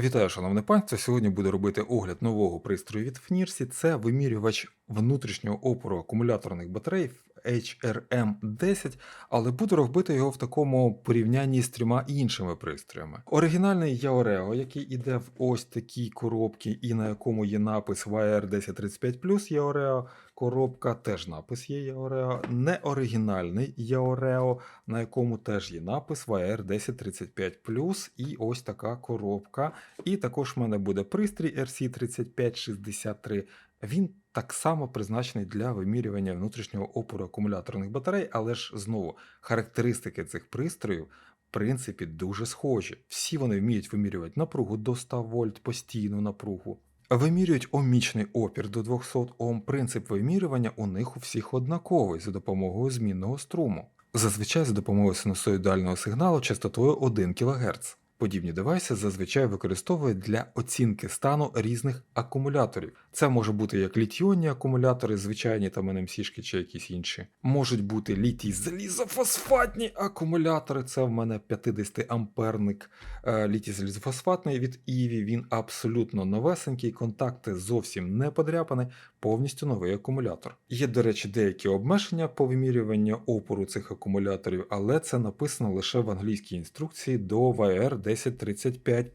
Вітаю, шановне панство. Сьогодні буду робити огляд нового пристрою від FNIRSI. Це вимірювач внутрішнього опору акумуляторних батарей HRM10, але буду робити його в такому порівнянні з трьома іншими пристроями. Оригінальний Yaoreo, який іде в ось такій коробці, і на якому є напис YR1035 Yaoreo, коробка теж напис є Yaoreo. Неоригінальний Yaoreo, на якому теж є напис YR1035 і ось така коробка. І також в мене буде пристрій RC3563. Він так само призначений для вимірювання внутрішнього опору акумуляторних батарей, але ж знову характеристики цих пристроїв. В принципі, дуже схожі. Всі вони вміють вимірювати напругу до 100 вольт, постійну напругу. Вимірюють омічний опір до 200 Ом. Принцип вимірювання у них у всіх однаковий за допомогою змінного струму. Зазвичай за допомогою синусоїдального сигналу частотою 1 кГц. Подібні девайси зазвичай використовують для оцінки стану різних акумуляторів. Це може бути як літіонні акумулятори, звичайні там NMC-шки чи якісь інші. Можуть бути літій залізофосфатні акумулятори. Це в мене 50 амперник е, літій залізофосфатний від Іві. Він абсолютно новесенький, контакти зовсім не подряпані, повністю новий акумулятор. Є, до речі, деякі обмеження по вимірюванню опору цих акумуляторів, але це написано лише в англійській інструкції до VR 1035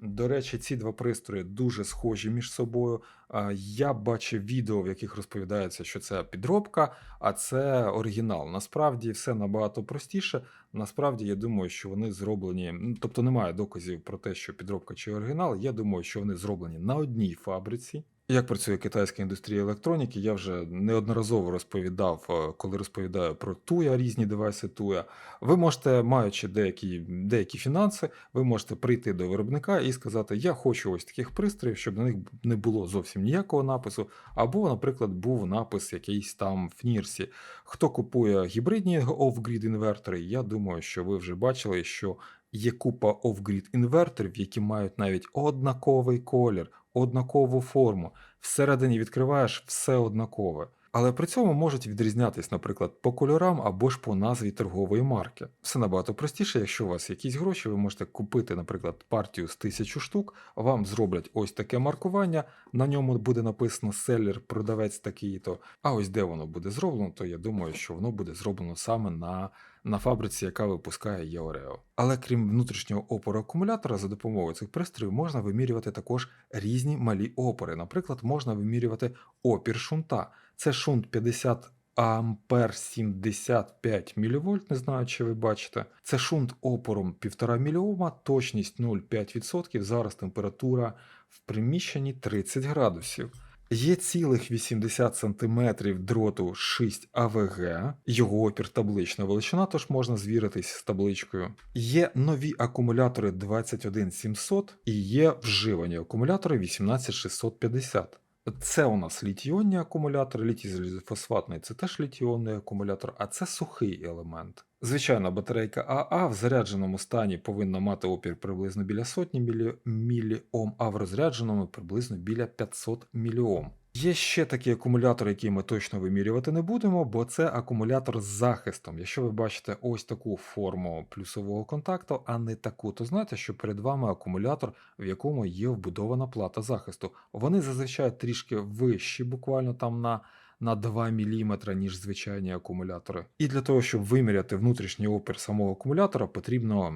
До речі, ці два пристрої дуже схожі між собою. Я бачив відео, в яких розповідається, що це підробка, а це оригінал. Насправді все набагато простіше. Насправді, я думаю, що вони зроблені, тобто немає доказів про те, що підробка чи оригінал. Я думаю, що вони зроблені на одній фабриці. Як працює китайська індустрія електроніки, я вже неодноразово розповідав, е, коли розповідаю про Туя, різні девайси Туя. Ви можете, маючи деякі, деякі фінанси, ви можете прийти до виробника і сказати: Я хочу ось таких пристроїв, щоб на них не було зовсім ніякого напису, або, наприклад, був напис якийсь там в Нірсі. Хто купує гібридні off-grid інвертори, я думаю, що ви вже бачили, що є купа off-grid інверторів, які мають навіть однаковий колір, однакову форму. Всередині відкриваєш все однакове. Але при цьому можуть відрізнятись, наприклад, по кольорам або ж по назві торгової марки. Все набагато простіше, якщо у вас якісь гроші, ви можете купити, наприклад, партію з тисячу штук, вам зроблять ось таке маркування, на ньому буде написано селлер, продавець такий-то. А ось де воно буде зроблено, то я думаю, що воно буде зроблено саме на на фабриці, яка випускає Яорео. Але крім внутрішнього опору акумулятора, за допомогою цих пристроїв можна вимірювати також різні малі опори. Наприклад, можна вимірювати опір шунта. Це шунт 50 ампер 75 мВ, не знаю, чи ви бачите. Це шунт опором 1,5 мОм, точність 0,5%. Зараз температура в приміщенні 30 градусів. Є цілих 80 см дроту 6 АВГ, його опір таблична величина, тож можна звіритись з табличкою. Є нові акумулятори 21700 і є вживані акумулятори 18650. Це у нас літіонні акумулятори, літій фосфатний це теж літіонний акумулятор, а це сухий елемент. Звичайна батарейка АА в зарядженому стані повинна мати опір приблизно біля сотні мілі... міліом, а в розрядженому приблизно біля 500 міліом. Є ще такий акумулятор, який ми точно вимірювати не будемо, бо це акумулятор з захистом. Якщо ви бачите ось таку форму плюсового контакту, а не таку, то знайте, що перед вами акумулятор, в якому є вбудована плата захисту. Вони зазвичай трішки вищі, буквально там на на 2 мм, ніж звичайні акумулятори. І для того, щоб виміряти внутрішній опір самого акумулятора, потрібно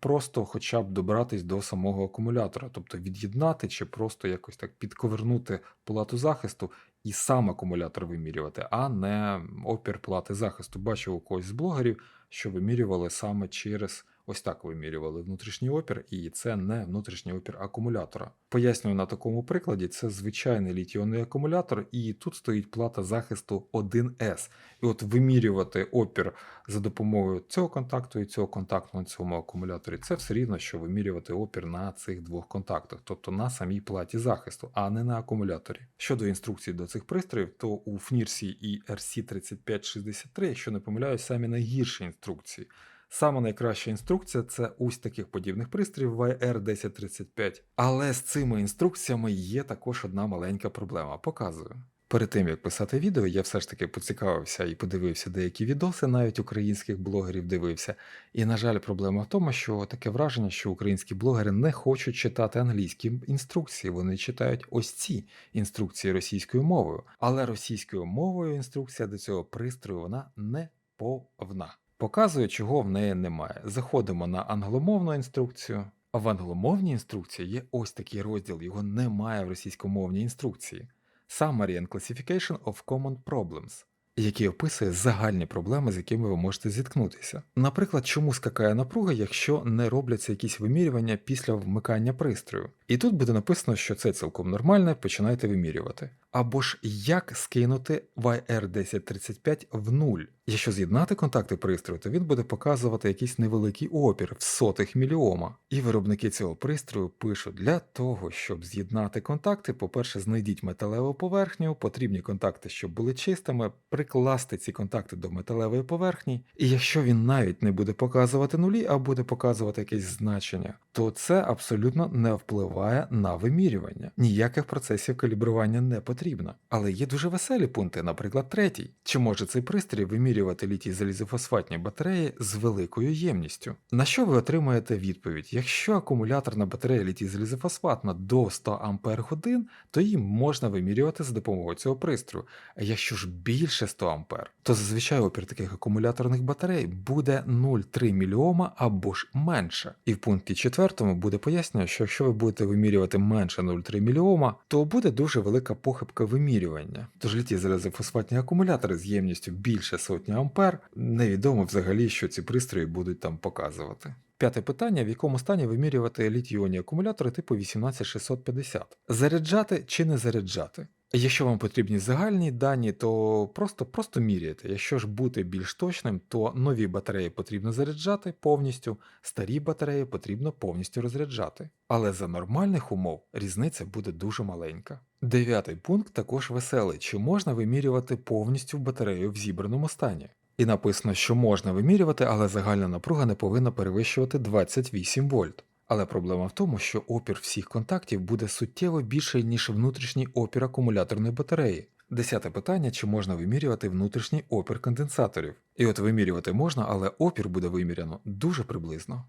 просто хоча б добратись до самого акумулятора, тобто від'єднати чи просто якось так підковернути плату захисту і сам акумулятор вимірювати, а не опір плати захисту. Бачив у когось з блогерів, що вимірювали саме через. Ось так вимірювали внутрішній опір, і це не внутрішній опір акумулятора. Пояснюю на такому прикладі, це звичайний літіонний акумулятор, і тут стоїть плата захисту 1С. І от вимірювати опір за допомогою цього контакту і цього контакту на цьому акумуляторі, це все рівно, що вимірювати опір на цих двох контактах, тобто на самій платі захисту, а не на акумуляторі. Щодо інструкцій до цих пристроїв, то у FNIRSI і RC3563, якщо не помиляюсь, самі найгірші інструкції. Саме найкраща інструкція це ось таких подібних пристроїв YR1035. Але з цими інструкціями є також одна маленька проблема. Показую. Перед тим як писати відео, я все ж таки поцікавився і подивився деякі відоси, навіть українських блогерів дивився. І, на жаль, проблема в тому, що таке враження, що українські блогери не хочуть читати англійські інструкції, вони читають ось ці інструкції російською мовою. Але російською мовою інструкція до цього пристрою вона не повна. Показує, чого в неї немає. Заходимо на англомовну інструкцію. А в англомовній інструкції є ось такий розділ, його немає в російськомовній інструкції. Summary and Classification of Common Problems, який описує загальні проблеми, з якими ви можете зіткнутися. Наприклад, чому скакає напруга, якщо не робляться якісь вимірювання після вмикання пристрою. І тут буде написано, що це цілком нормально, починайте вимірювати. Або ж як скинути YR1035 в нуль. Якщо з'єднати контакти пристрою, то він буде показувати якийсь невеликий опір в сотих міліома. І виробники цього пристрою пишуть для того, щоб з'єднати контакти, по-перше, знайдіть металеву поверхню, потрібні контакти, щоб були чистими, прикласти ці контакти до металевої поверхні. І якщо він навіть не буде показувати нулі, а буде показувати якесь значення, то це абсолютно не впливає на вимірювання. Ніяких процесів калібрування не потрібно. Але є дуже веселі пункти, наприклад, третій. Чи може цей пристрій вимірювати літій залізофосфатні батареї з великою ємністю? На що ви отримаєте відповідь? Якщо акумуляторна батарея літій залізофосфатна до 100 Ампер годин, то її можна вимірювати за допомогою цього пристрою. А якщо ж більше 100 Ампер, то зазвичай опір таких акумуляторних батарей буде 0,3 мільйома або ж менше. І в пункті 4 буде пояснення, що якщо ви будете вимірювати менше 0,3 мільйома, то буде дуже велика похибка вимірювання. Тож літі залізофосфатні акумулятори з ємністю більше сотні ампер, невідомо взагалі, що ці пристрої будуть там показувати. П'яте питання: в якому стані вимірювати літій-іонні акумулятори типу 18650? Заряджати чи не заряджати? Якщо вам потрібні загальні дані, то просто просто міряйте. Якщо ж бути більш точним, то нові батареї потрібно заряджати повністю, старі батареї потрібно повністю розряджати. Але за нормальних умов різниця буде дуже маленька. Дев'ятий пункт також веселий: чи можна вимірювати повністю батарею в зібраному стані? І написано, що можна вимірювати, але загальна напруга не повинна перевищувати 28 вольт. Але проблема в тому, що опір всіх контактів буде суттєво більший, ніж внутрішній опір акумуляторної батареї. Десяте питання, чи можна вимірювати внутрішній опір конденсаторів. І от вимірювати можна, але опір буде виміряно дуже приблизно.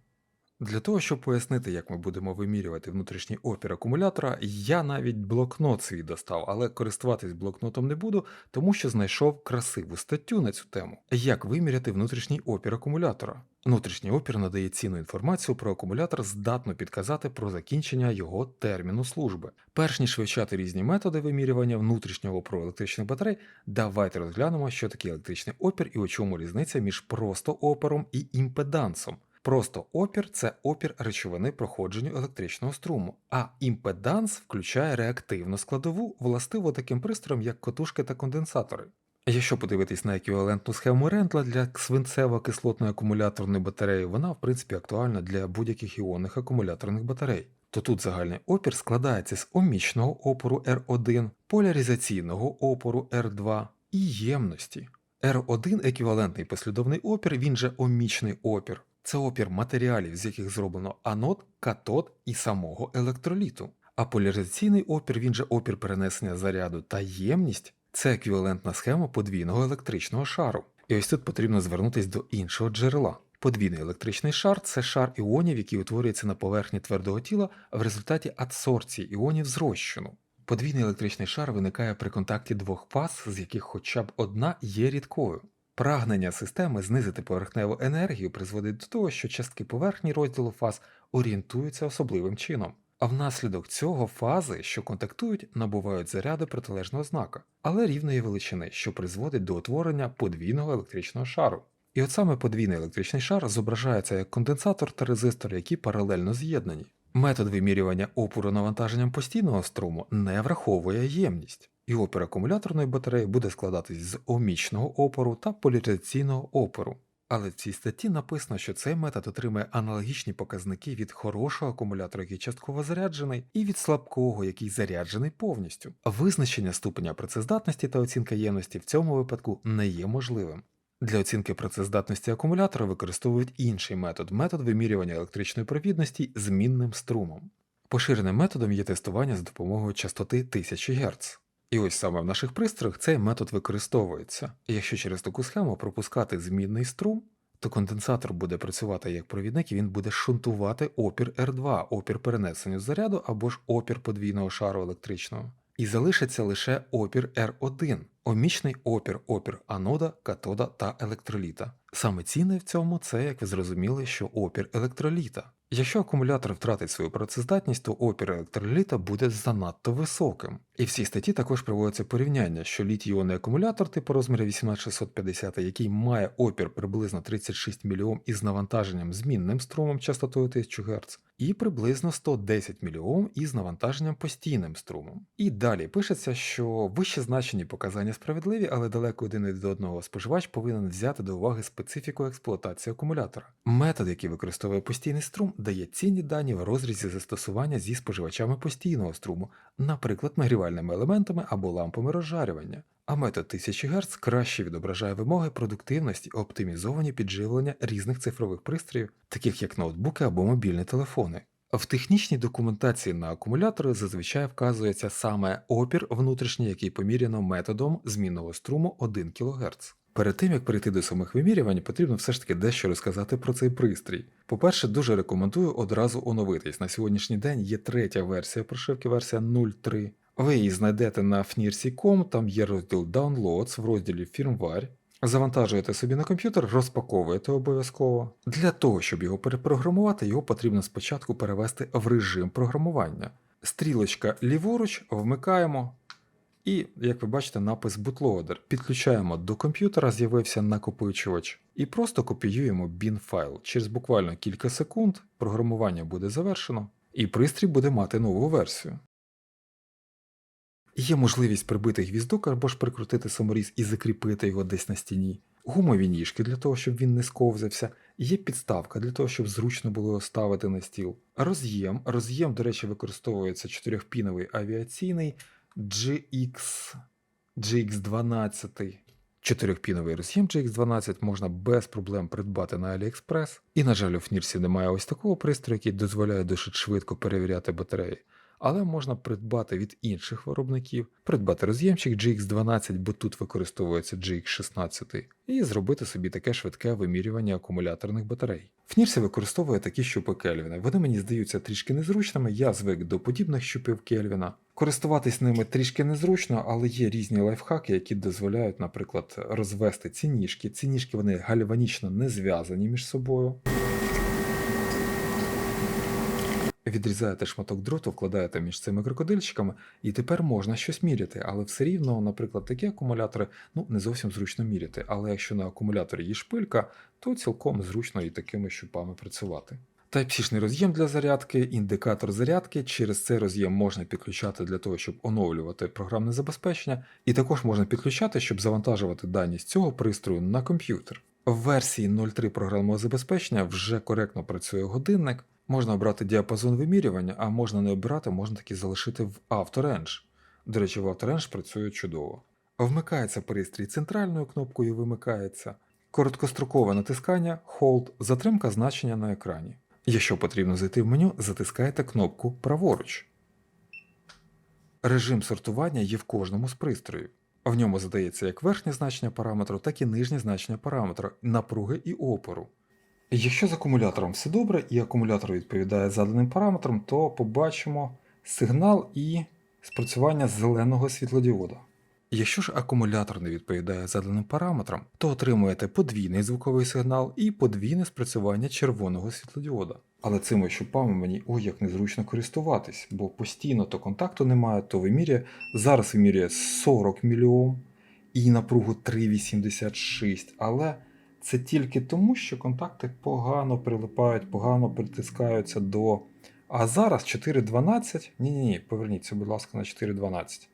Для того, щоб пояснити, як ми будемо вимірювати внутрішній опір акумулятора, я навіть блокнот свій достав, але користуватись блокнотом не буду, тому що знайшов красиву статтю на цю тему. Як виміряти внутрішній опір акумулятора? Внутрішній опір надає цінну інформацію про акумулятор, здатно підказати про закінчення його терміну служби. Перш ніж вивчати різні методи вимірювання внутрішнього опору електричних батарей, давайте розглянемо, що таке електричний опір і у чому різниця між просто опором і імпедансом. Просто опір це опір речовини проходженню електричного струму, а імпеданс включає реактивну складову, властиву таким пристроям, як котушки та конденсатори. Якщо подивитись на еквівалентну схему Рентла для свинцево-кислотної акумуляторної батареї, вона в принципі актуальна для будь-яких іонних акумуляторних батарей. То тут загальний опір складається з омічного опору R1, поляризаційного опору R2 і ємності. R1 еквівалентний послідовний опір, він же омічний опір. Це опір матеріалів, з яких зроблено анод, катод і самого електроліту. А поляризаційний опір, він же опір перенесення заряду та ємність це еквівалентна схема подвійного електричного шару. І ось тут потрібно звернутися до іншого джерела. Подвійний електричний шар це шар іонів, який утворюється на поверхні твердого тіла в результаті адсорції іонів з розчину. Подвійний електричний шар виникає при контакті двох фаз, з яких хоча б одна є рідкою. Прагнення системи знизити поверхневу енергію призводить до того, що частки поверхні розділу фаз орієнтуються особливим чином. А внаслідок цього фази, що контактують, набувають заряди протилежного знака, але рівної величини, що призводить до утворення подвійного електричного шару. І от саме подвійний електричний шар зображається як конденсатор та резистор, які паралельно з'єднані. Метод вимірювання опору навантаженням постійного струму не враховує ємність, і опір акумуляторної батареї буде складатись з омічного опору та поляризаційного опору. Але в цій статті написано, що цей метод отримує аналогічні показники від хорошого акумулятора, який частково заряджений, і від слабкого, який заряджений повністю. Визначення ступеня працездатності та оцінка ємності в цьому випадку не є можливим. Для оцінки працездатності акумулятора використовують інший метод метод вимірювання електричної провідності змінним струмом. Поширеним методом є тестування за допомогою частоти 1000 Гц. І ось саме в наших пристроях цей метод використовується. Якщо через таку схему пропускати змінний струм, то конденсатор буде працювати як провідник і він буде шунтувати опір R2, опір перенесенню заряду або ж опір подвійного шару електричного. І залишиться лише опір R1, омічний опір, опір анода, катода та електроліта. Саме цінне в цьому це, як ви зрозуміли, що опір електроліта. Якщо акумулятор втратить свою працездатність, то опір електроліта буде занадто високим. І в цій статті також проводиться порівняння, що літій-іонний акумулятор типу розміру 18650, який має опір приблизно 36 мільйом із навантаженням змінним струмом частотою 1000 Гц, і приблизно 110 мільйом із навантаженням постійним струмом. І далі пишеться, що вище значені показання справедливі, але далеко один від одного споживач повинен взяти до уваги специфіку експлуатації акумулятора. Метод, який використовує постійний струм, дає цінні дані в розрізі застосування зі споживачами постійного струму, наприклад, нагрівальними елементами або лампами розжарювання. А метод 1000 Гц краще відображає вимоги продуктивності, оптимізовані підживлення різних цифрових пристроїв, таких як ноутбуки або мобільні телефони. В технічній документації на акумулятори зазвичай вказується саме опір внутрішній, який поміряно методом змінного струму 1 кГц. Перед тим як перейти до самих вимірювань, потрібно все ж таки дещо розказати про цей пристрій. По-перше, дуже рекомендую одразу оновитись. На сьогоднішній день є третя версія прошивки, версія 0.3. Ви її знайдете на fnirsi.com, там є розділ Downloads в розділі Firmware. Завантажуєте собі на комп'ютер, розпаковуєте обов'язково. Для того, щоб його перепрограмувати, його потрібно спочатку перевести в режим програмування. Стрілочка ліворуч вмикаємо. І, як ви бачите, напис bootloader. Підключаємо до комп'ютера, з'явився накопичувач, і просто копіюємо bin файл. Через буквально кілька секунд програмування буде завершено, і пристрій буде мати нову версію. Є можливість прибити гвіздок або ж прикрутити саморіз і закріпити його десь на стіні. Гумові ніжки для того, щоб він не сковзався. Є підставка для того, щоб зручно було його ставити на стіл. Роз'єм. Роз'єм, до речі, використовується чотирьохпіновий авіаційний GX, GX12. Чотирьохпіновий роз'єм GX12 можна без проблем придбати на AliExpress. І, на жаль, у Фнірсі немає ось такого пристрою, який дозволяє досить швидко перевіряти батареї. Але можна придбати від інших виробників, придбати роз'ємчик GX12, бо тут використовується GX16, і зробити собі таке швидке вимірювання акумуляторних батарей. Фнірсі використовує такі щупи Кельвіна. Вони мені здаються трішки незручними, я звик до подібних щупів Кельвіна. Користуватись ними трішки незручно, але є різні лайфхаки, які дозволяють, наприклад, розвести ці ніжки. Ці ніжки вони гальванічно не зв'язані між собою. Відрізаєте шматок дроту, вкладаєте між цими крокодильчиками, і тепер можна щось міряти, але все рівно, наприклад, такі акумулятори ну, не зовсім зручно міряти. Але якщо на акумуляторі є шпилька, то цілком зручно і такими щупами працювати. Type-C роз'єм для зарядки, індикатор зарядки. Через цей роз'єм можна підключати для того, щоб оновлювати програмне забезпечення, і також можна підключати, щоб завантажувати дані з цього пристрою на комп'ютер. В версії 0.3 програмного забезпечення вже коректно працює годинник. Можна обрати діапазон вимірювання, а можна не обирати, можна таки залишити в AutoRange. До речі, в AutoRange працює чудово. Вмикається пристрій центральною кнопкою вимикається, короткострокове натискання, Hold, затримка значення на екрані. Якщо потрібно зайти в меню, затискаєте кнопку праворуч. Режим сортування є в кожному з пристроїв. В ньому задається як верхнє значення параметру, так і нижнє значення параметру, напруги і опору. Якщо з акумулятором все добре і акумулятор відповідає заданим параметрам, то побачимо сигнал і спрацювання зеленого світлодіода. Якщо ж акумулятор не відповідає заданим параметрам, то отримуєте подвійний звуковий сигнал і подвійне спрацювання червоного світлодіода. Але цими щупами мені ой як незручно користуватись, бо постійно то контакту немає, то вимірює. Зараз вимірює 40 мільйом і напругу 3,86, але це тільки тому, що контакти погано прилипають, погано притискаються до. А зараз 4.12. Ні-ні, ні поверніться, будь ласка, на 4.12.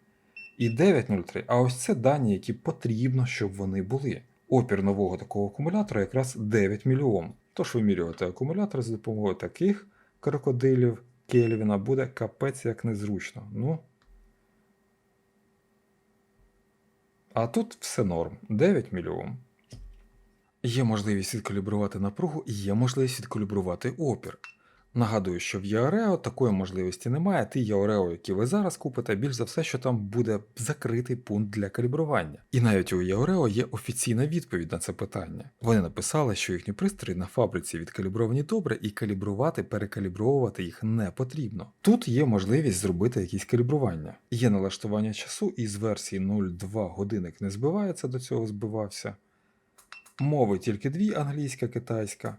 І 9.03. А ось це дані, які потрібно, щоб вони були. Опір нового такого акумулятора якраз 9 мільйом. Тож вимірювати акумулятор за допомогою таких крокодилів Кельвіна буде капець як незручно. Ну. А тут все норм. 9 мільйом. Є можливість відкалібрувати напругу і є можливість відкалібрувати опір. Нагадую, що в Яорео такої можливості немає. Ті Яорео, які ви зараз купите, більш за все, що там буде закритий пункт для калібрування. І навіть у Яорео є офіційна відповідь на це питання. Вони написали, що їхні пристрої на фабриці відкалібровані добре, і калібрувати, перекалібровувати їх не потрібно. Тут є можливість зробити якісь калібрування. Є налаштування часу, і з версії 0.2 годинник не збивається, до цього збивався. Мови тільки дві англійська, китайська.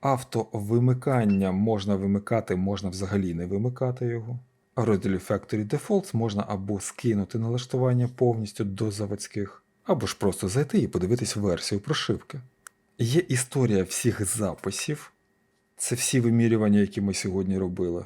Автовимикання можна вимикати, можна взагалі не вимикати його. А розділі Factory Defaults можна або скинути налаштування повністю до заводських, або ж просто зайти і подивитись версію прошивки. Є історія всіх записів. Це всі вимірювання, які ми сьогодні робили.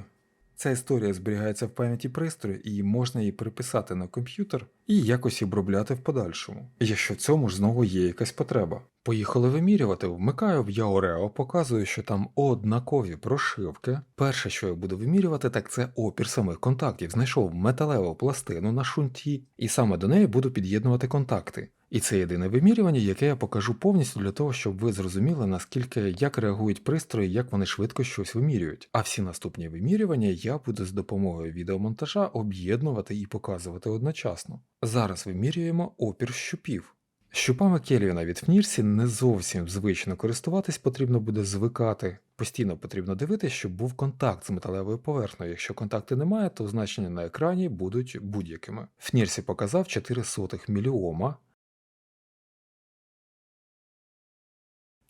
Ця історія зберігається в пам'яті пристрою і можна її переписати на комп'ютер і якось обробляти в подальшому, якщо в цьому ж знову є якась потреба. Поїхали вимірювати, вмикаю в Яорео, показую, що там однакові прошивки. Перше, що я буду вимірювати, так це опір самих контактів. Знайшов металеву пластину на шунті, і саме до неї буду під'єднувати контакти. І це єдине вимірювання, яке я покажу повністю для того, щоб ви зрозуміли, наскільки як реагують пристрої, як вони швидко щось вимірюють. А всі наступні вимірювання я буду з допомогою відеомонтажа об'єднувати і показувати одночасно. Зараз вимірюємо опір щупів. Щупами Кельвіна від Фнірсі не зовсім звично користуватись, потрібно буде звикати. Постійно потрібно дивитися, щоб був контакт з металевою поверхнею. Якщо контакту немає, то значення на екрані будуть будь-якими. Фнірсі показав 4 сотих міліома.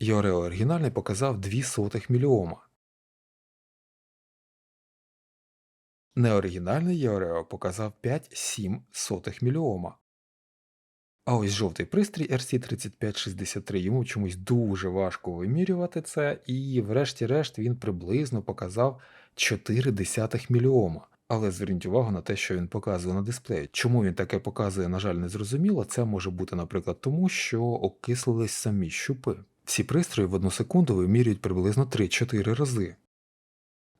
Йорео оригінальний показав 2 сотих міліома. Неоригінальний Йорео показав 5-7 сотих міліома. А ось жовтий пристрій RC3563, йому чомусь дуже важко вимірювати це, і врешті-решт він приблизно показав 4 десятих міліома. Але зверніть увагу на те, що він показує на дисплеї. Чому він таке показує, на жаль, не зрозуміло. Це може бути, наприклад, тому, що окислились самі щупи. Всі пристрої в одну секунду вимірюють приблизно 3-4 рази.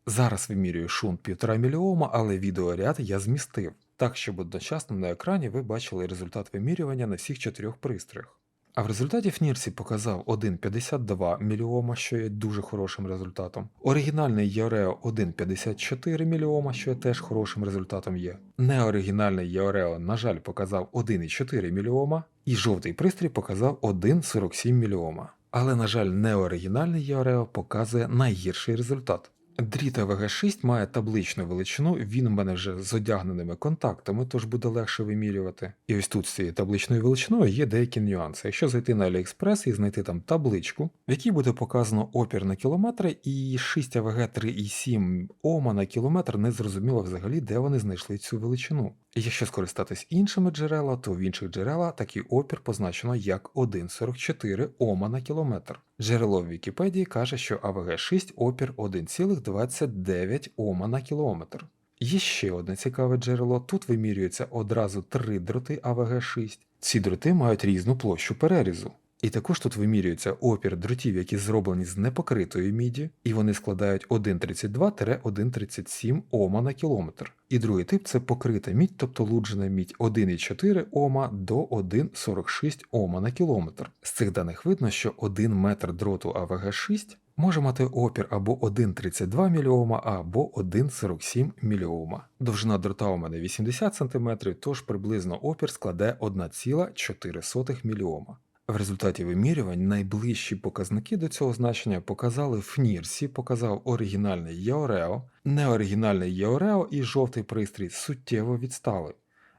Зараз вимірюю шунт 1,5 мільйома, але відеоряд я змістив, так щоб одночасно на екрані ви бачили результат вимірювання на всіх чотирьох пристроях. А в результаті Фнірсі показав 1,52 мільйома, що є дуже хорошим результатом. Оригінальний Яорео 1,54 мільйома, що є теж хорошим результатом є. Неоригінальний Яорео, на жаль, показав 1,4 мільйома, і жовтий пристрій показав 1,47 мільйома. Але, на жаль, неоригінальний Яорео показує найгірший результат. Дріт ВГ6 має табличну величину, він у мене вже з одягненими контактами, тож буде легше вимірювати. І ось тут з цією табличною величиною є деякі нюанси. Якщо зайти на AliExpress і знайти там табличку, в якій буде показано опір на кілометри, і 6 АВГ 3,7 Ома на кілометр не зрозуміло взагалі, де вони знайшли цю величину. Якщо скористатись іншими джерела, то в інших джерелах такий опір позначено як 1,44 Ома на кілометр. Джерело в Вікіпедії каже, що АВГ-6 опір 1,29 Ома на кілометр. Є ще одне цікаве джерело. Тут вимірюється одразу три дроти АВГ-6. Ці дроти мають різну площу перерізу. І також тут вимірюється опір дротів, які зроблені з непокритої міді, і вони складають 1,32-1,37 Ома на кілометр. І другий тип це покрита мідь, тобто луджена мідь 1,4 Ома до 1,46 Ома на кілометр. З цих даних видно, що 1 метр дроту АВГ-6 може мати опір або 1,32 мільйома, або 1,47 мільйома. Довжина дрота у мене 80 см, тож приблизно опір складе 1,4 мільйома. В результаті вимірювань найближчі показники до цього значення показали Фнірсі, показав оригінальний Яорео, неоригінальний Яорео і жовтий пристрій суттєво відстали.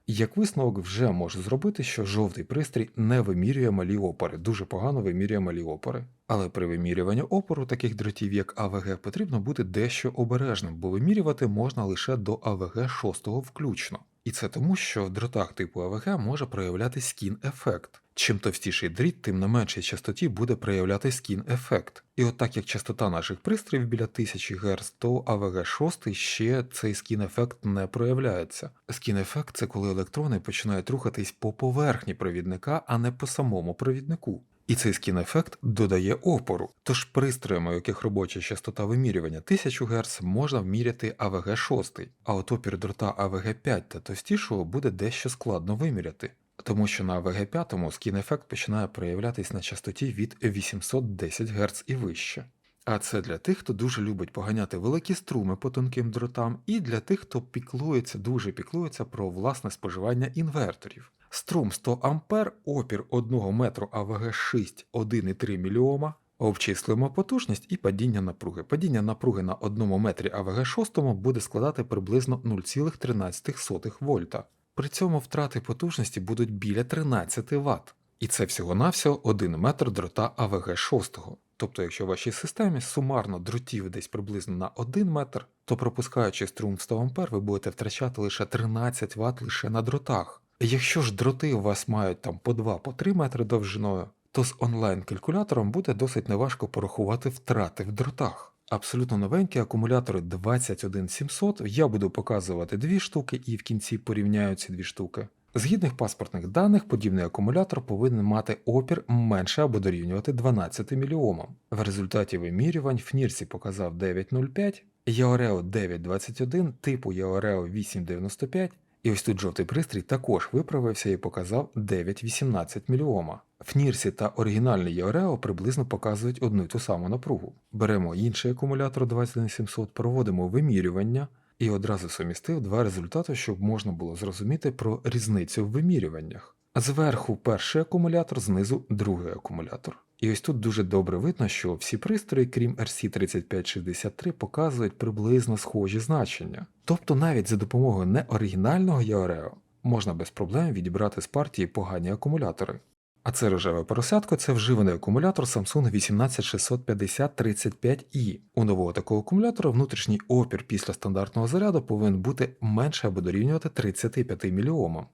Як висновок вже можу зробити, що жовтий пристрій не вимірює малі опори, дуже погано вимірює малі опори. Але при вимірюванні опору таких дротів, як АВГ, потрібно бути дещо обережним, бо вимірювати можна лише до АВГ 6 включно. І це тому, що в дротах типу АВГ може проявляти скін-ефект. Чим товстіший дріт, тим на меншій частоті буде проявляти скін-ефект. І от так як частота наших пристроїв біля 1000 Гц, то АВГ 6 ще цей скін-ефект не проявляється. Скін-ефект це коли електрони починають рухатись по поверхні провідника, а не по самому провіднику. І цей скін-ефект додає опору. Тож пристроями, у яких робоча частота вимірювання 1000 Гц, можна вміряти АВГ 6, а от опір дрота АВГ 5 та товстішого буде дещо складно виміряти. Тому що на АВГ 5 скін-ефект починає проявлятись на частоті від 810 Гц і вище. А це для тих, хто дуже любить поганяти великі струми по тонким дротам, і для тих, хто піклується, дуже піклується про власне споживання інверторів. Струм 100 А, опір 1 метру АВГ 6 1,3 мОм, Обчислюємо потужність і падіння напруги. Падіння напруги на 1 метрі АВГ 6 буде складати приблизно 0,13 вольта. При цьому втрати потужності будуть біля 13 Вт. І це всього-навсього 1 метр дрота АВГ 6. Тобто, якщо в вашій системі сумарно дротів десь приблизно на 1 метр, то пропускаючи струм в 100 А, ви будете втрачати лише 13 Вт лише на дротах. Якщо ж дроти у вас мають там по 2-3 метри довжиною, то з онлайн-калькулятором буде досить неважко порахувати втрати в дротах. Абсолютно новенькі акумулятори 21700, я буду показувати дві штуки і в кінці порівняю ці дві штуки. Згідних паспортних даних, подібний акумулятор повинен мати опір менше або дорівнювати 12 мільйомам. В результаті вимірювань в Нірсі показав 9,05, Яорео 9,21, типу Яорео 895, і ось тут жовтий пристрій також виправився і показав 9,18 мільйома. В Нірсі та оригінальний Яорео приблизно показують одну й ту саму напругу. Беремо інший акумулятор 21700, проводимо вимірювання і одразу сумістив два результати, щоб можна було зрозуміти про різницю в вимірюваннях. Зверху перший акумулятор, знизу другий акумулятор. І ось тут дуже добре видно, що всі пристрої, крім RC3563, показують приблизно схожі значення. Тобто навіть за допомогою неоригінального Яорео можна без проблем відібрати з партії погані акумулятори. А це рожеве поросятко це вживаний акумулятор Samsung 18650 35i. У нового такого акумулятора внутрішній опір після стандартного заряду повинен бути менше або дорівнювати 35 мільйомам.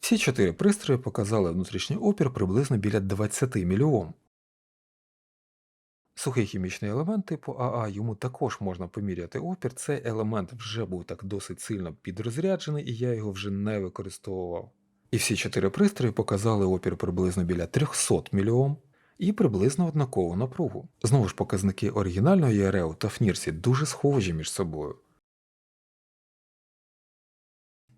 Всі чотири пристрої показали внутрішній опір приблизно біля 20 мільйом. Сухий хімічний елемент типу АА йому також можна поміряти опір. Цей елемент вже був так досить сильно підрозряджений, і я його вже не використовував. І всі чотири пристрої показали опір приблизно біля 300 мільйом і приблизно однакову напругу. Знову ж показники оригінального ЄРЕО та ФНІРСі дуже схожі між собою.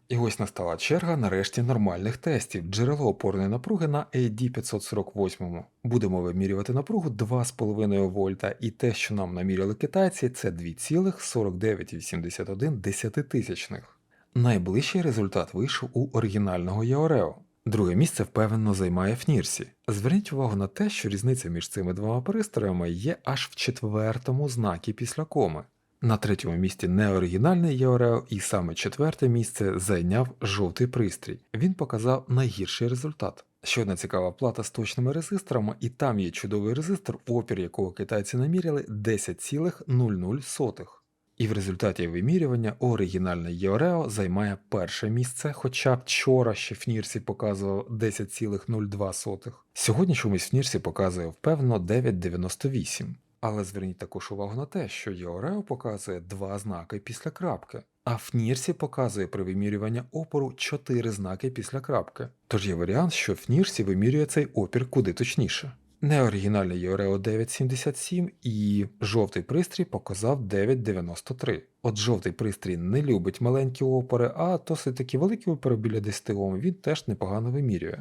І ось настала черга нарешті нормальних тестів. Джерело опорної напруги на AD548. Будемо вимірювати напругу 2,5 вольта, і те, що нам наміряли китайці, це 2,4981 десятитисячних. Найближчий результат вийшов у оригінального Яорео. Друге місце впевнено займає Фнірсі. Зверніть увагу на те, що різниця між цими двома пристроями є аж в четвертому знакі після коми. На третьому місці неоригінальний Яорео, і саме четверте місце зайняв жовтий пристрій. Він показав найгірший результат. Ще одна цікава плата з точними резисторами, і там є чудовий резистор, опір якого китайці наміряли 10,00. І в результаті вимірювання оригінальний Єорео займає перше місце, хоча вчора ще в Нірсі показував 10,02. Сьогодні чомусь в Нірсі показує впевнено 9,98. Але зверніть також увагу на те, що Єорео показує два знаки після крапки, а в Нірсі показує при вимірюванні опору 4 знаки після крапки. Тож є варіант, що в Нірсі вимірює цей опір куди точніше. Неоригінальний Єорео 977 і жовтий пристрій показав 993. От жовтий пристрій не любить маленькі опори, а досить такі великі опори біля 10 Ом він теж непогано вимірює.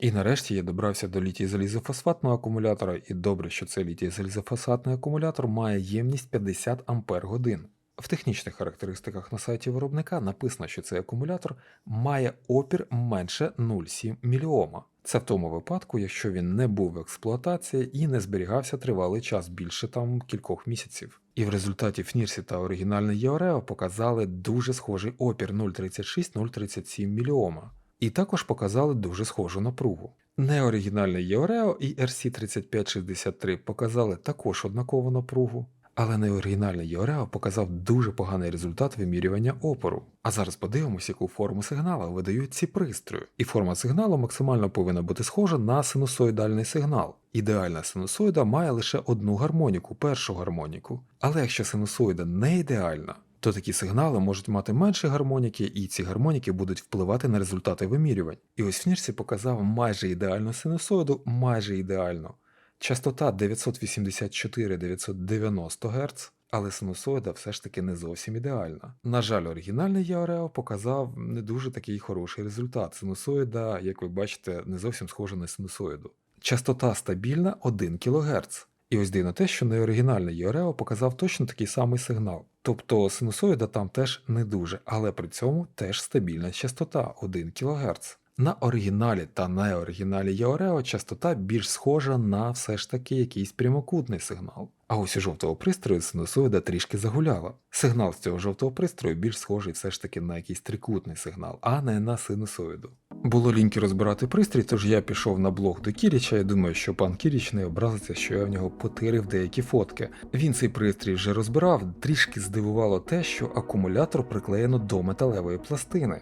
І нарешті я добрався до літій залізофосфатного акумулятора, і добре, що цей літій залізофосфатний акумулятор має ємність 50 Ампер годин. В технічних характеристиках на сайті виробника написано, що цей акумулятор має опір менше 0,7 мільйома. Це в тому випадку, якщо він не був в експлуатації і не зберігався тривалий час більше там кількох місяців. І в результаті Фнірсі та оригінальний Єорео показали дуже схожий опір 0,36-0,37 мільйома. І також показали дуже схожу напругу. Неоригінальний Єорео і RC3563 показали також однакову напругу, але неоригінальний Єорео показав дуже поганий результат вимірювання опору. А зараз подивимось, яку форму сигнала видають ці пристрої. І форма сигналу максимально повинна бути схожа на синусоїдальний сигнал. Ідеальна синусоїда має лише одну гармоніку, першу гармоніку. Але якщо синусоїда не ідеальна, то такі сигнали можуть мати менші гармоніки, і ці гармоніки будуть впливати на результати вимірювань. І ось Фнірсі показав майже ідеальну синусоїду, майже ідеально. Частота 984-990 Гц, але синусоїда все ж таки не зовсім ідеальна. На жаль, оригінальний Яорео показав не дуже такий хороший результат. Синусоїда, як ви бачите, не зовсім схожа на синусоїду. Частота стабільна 1 кГц. І ось дивно те, що неоригінальний Йорео показав точно такий самий сигнал. Тобто синусоїда там теж не дуже, але при цьому теж стабільна частота 1 кГц. На оригіналі та неоригіналі Єорео частота більш схожа на все ж таки якийсь прямокутний сигнал. А ось у жовтого пристрою синусоїда трішки загуляла. Сигнал з цього жовтого пристрою більш схожий все ж таки на якийсь трикутний сигнал, а не на синусоїду. Було ліньки розбирати пристрій, тож я пішов на блог до Кіріча і думаю, що пан Кіріч не образиться, що я в нього потирив деякі фотки. Він цей пристрій вже розбирав, трішки здивувало те, що акумулятор приклеєно до металевої пластини.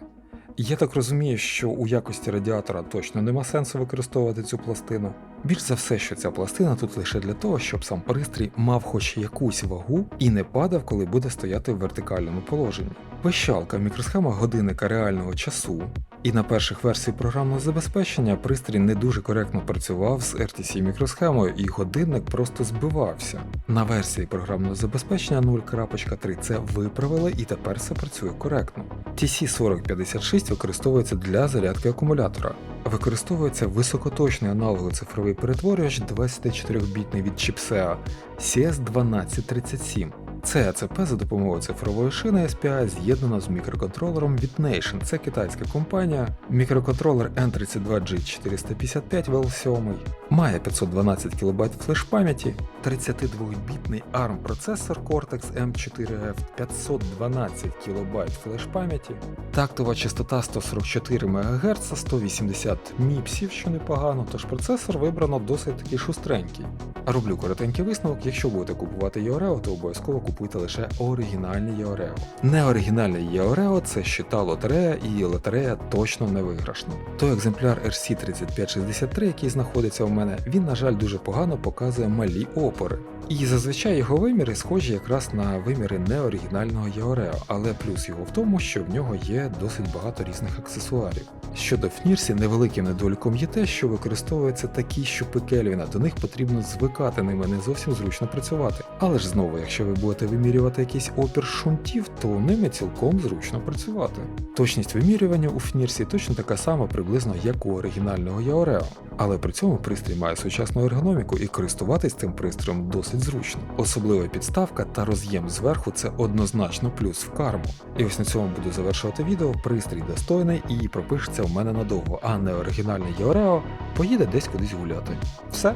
Я так розумію, що у якості радіатора точно нема сенсу використовувати цю пластину. Більш за все, що ця пластина тут лише для того, щоб сам пристрій мав хоч якусь вагу і не падав, коли буде стояти в вертикальному положенні. Пищалка мікросхема годинника реального часу. І на перших версіях програмного забезпечення пристрій не дуже коректно працював з RTC мікросхемою, і годинник просто збивався. На версії програмного забезпечення 0.3 це виправили і тепер все працює коректно. TC4056 використовується для зарядки акумулятора. Використовується високоточний аналоговий цифровий перетворювач 24-бітний від чіпсеа CS1237. Це АЦП за допомогою цифрової шини SPI з'єднано з мікроконтролером від Nation. Це китайська компанія. Мікроконтролер N32G455 VL7 має 512 кБ флеш пам'яті, 32-бітний ARM процесор Cortex M4F, 512 кБ флеш пам'яті, тактова частота 144 МГц, 180 міпсів, що непогано, тож процесор вибрано досить таки шустренький. Роблю коротенький висновок, якщо будете купувати Єорео, то обов'язково купуйте лише оригінальні Єорео. Неоригінальний Єорео це щита лотерея, і лотерея точно не виграшна. Той екземпляр RC3563, який знаходиться у мене, він, на жаль, дуже погано показує малі опори. І зазвичай його виміри схожі якраз на виміри неоригінального Єорео, але плюс його в тому, що в нього є досить багато різних аксесуарів. Щодо Фнірсі, невеликим недоліком є те, що використовуються такі щупи Кельвіна, до них потрібно звикати ними не зовсім зручно працювати. Але ж знову, якщо ви будете вимірювати якийсь опір шунтів, то ними цілком зручно працювати. Точність вимірювання у Фнірсі точно така сама приблизно, як у оригінального Яорео, але при цьому пристрій має сучасну ергономіку і користуватись цим пристроєм досить зручно. Особлива підставка та роз'єм зверху це однозначно плюс в карму. І ось на цьому буду завершувати відео. Пристрій достойний і пропишеться в мене надовго, а не оригінальний Єврео поїде десь кудись гуляти. Все.